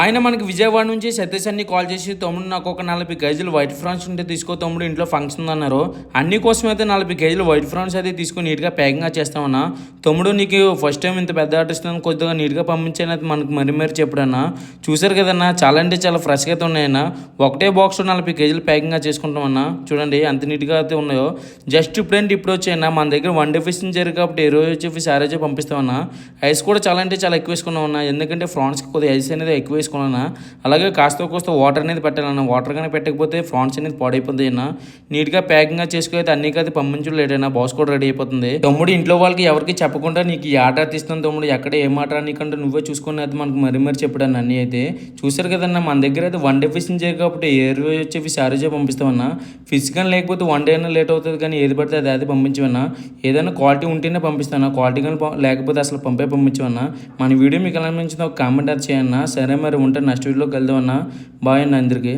ఆయన మనకి విజయవాడ నుంచి సతీష్ అన్ని కాల్ చేసి తమ్ముడు నాకు ఒక నలభై కేజీలు వైట్ ఫ్రాన్స్ ఉంటే తీసుకో తమ్ముడు ఇంట్లో ఫంక్షన్ ఉంది అన్నారు. అన్ని కోసం అయితే నలభై కేజీలు వైట్ ఫ్రాన్స్ అయితే తీసుకొని నీట్గా ప్యాకింగ్ చేస్తామన్నా. తమ్ముడు నీకు ఫస్ట్ టైం ఇంత పెద్ద ఆర్డర్ ఇస్తున్నాను కొద్దిగా నీట్గా పంపించాను అది మనకు మరి మరి చెప్పడన్నా. చూసారు కదన్నా చాలా అంటే చాలా ఫ్రెష్గా అయితే ఉన్నాయన్నా. ఒకటే బాక్స్ నలభై కేజీలు ప్యాకింగ్ చేసుకుంటామన్నా. చూడండి ఎంత నీట్గా అయితే ఉన్నాయో. జస్ట్ ఇప్పుడేంటి ఇప్పుడు వచ్చాయన్నా మన దగ్గర వన్ డే ఫిష్ జరిగి కాబట్టి ఏ రోజు వచ్చి ఫిష్ ఆ రోజే పంపిస్తామన్నా. ఐస్ కూడా చాలా అంటే చాలా ఎక్కువ వేసుకున్నామన్నా. ఎందుకంటే ఫ్రాన్స్కి కొద్దిగా ఐస్ అనేది ఎక్కువ వేసుకున్నా అలాగే కాస్త కోస్త వాటర్ అనేది పెట్టాలన్నా. వాటర్ కానీ పెట్టకపోతే ఫ్రాన్స్ అనేది పాడైపోతుంది అన్న. నీట్గా ప్యాకింగ్ చేసుకుని అయితే అన్ని అయితే పంపించడం లేటైనా బాస్ కూడా రెడీ అయిపోతుంది. తమ్ముడు ఇంట్లో వాళ్ళకి ఎవరికి చెప్పకుండా నీకు ఈ ఆట తీస్తాను తమ్ముడు. ఎక్కడ ఏం ఆట నీకంటే నువ్వే చూసుకుని అయితే మనకు మరి మరి చెప్పడాను అన్నీ అయితే. చూసారు కదన్నా మన దగ్గర అయితే వన్ డే ఫిషింగ్ చేయ కాబట్టి ఏ రోజు వచ్చే ఫిష్ ఆ రోజే పంపిస్తామన్నా. ఫిష్ కానీ లేకపోతే వన్ డే అయినా లేట్ అవుతుంది కానీ ఏది పడితే అది అది పంపించమన్నా. ఏదైనా క్వాలిటీ ఉంటేనే పంపిస్తాను. క్వాలిటీ కానీ లేకపోతే అసలు పంపే పంపించమన్నా. మన వీడియో మీకు ఎలా అనిపించిందో ఒక కామెంట్ అది చేయన్నా సరే మరి. ఉంటే నెక్స్ట్ వీడియోలో కలుద్దాం అన్న. బాయ్ అన్న అందరికీ.